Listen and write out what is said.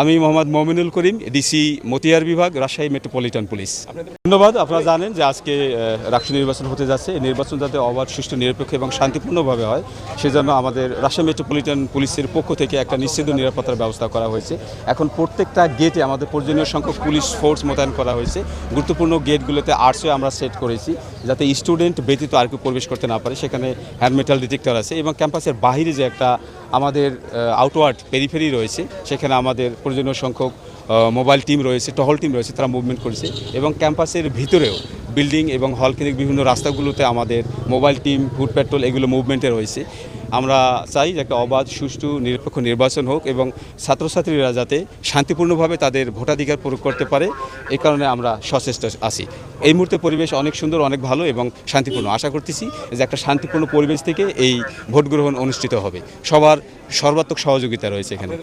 আমি মোহাম্মদ মমিনুল করিম ডিসি মতিয়ার বিভাগ Rajshahi metropolitan police. ধন্যবাদ। আপনারা জানেন যে আজকে রাষ্ট্র নির্বাচন হতে যাচ্ছে। এই নির্বাচন যাতে অবাধ, সুষ্ঠু, নিরপেক্ষ এবং শান্তিপূর্ণভাবে হয়, সেজন্য আমাদের রাজশাহী মেট্রোপলিটন পুলিশের পক্ষ থেকে একটা নিশ্চিত নিরাপত্তার ব্যবস্থা করা হয়েছে। এখন প্রত্যেকটা গেটে আমাদের প্রয়োজনীয় সংখ্যক পুলিশ ফোর্স মোতায়েন করা হয়েছে। গুরুত্বপূর্ণ গেটগুলোতে আর্টসও আমরা সেট করেছি, যাতে স্টুডেন্ট ব্যতীত আর কেউ প্রবেশ করতে না পারে। সেখানে হ্যান্ড মেটাল ডিটেক্টর আছে এবং ক্যাম্পাসের বাহিরে যে একটা আমাদের আউটওয়ার্ড পেরিফেরি রয়েছে, সেখানে আমাদের প্রয়োজনীয় সংখ্যক মোবাইল টিম রয়েছে, টহল টিম রয়েছে, তারা মুভমেন্ট করেছে এবং ক্যাম্পাসের ভিতরেও বিল্ডিং এবং হল কেন্দ্রিক বিভিন্ন রাস্তাগুলোতে আমাদের মোবাইল টিম ফুড পেট্রোল এগুলো মুভমেন্টে রয়েছে। আমরা চাই যে একটা অবাধ, সুষ্ঠু, নিরপেক্ষ নির্বাচন হোক এবং ছাত্রছাত্রীরা যাতে শান্তিপূর্ণভাবে তাদের ভোটাধিকার প্রয়োগ করতে পারে এই কারণে আমরা সচেষ্ট আছি। এই মুহূর্তে পরিবেশ অনেক সুন্দর, অনেক ভালো এবং শান্তিপূর্ণ। আশা করতেছি যে একটা শান্তিপূর্ণ পরিবেশ থেকে এই ভোট গ্রহণ অনুষ্ঠিত হবে। সবার সর্বাত্মক সহযোগিতা রয়েছে এখানে।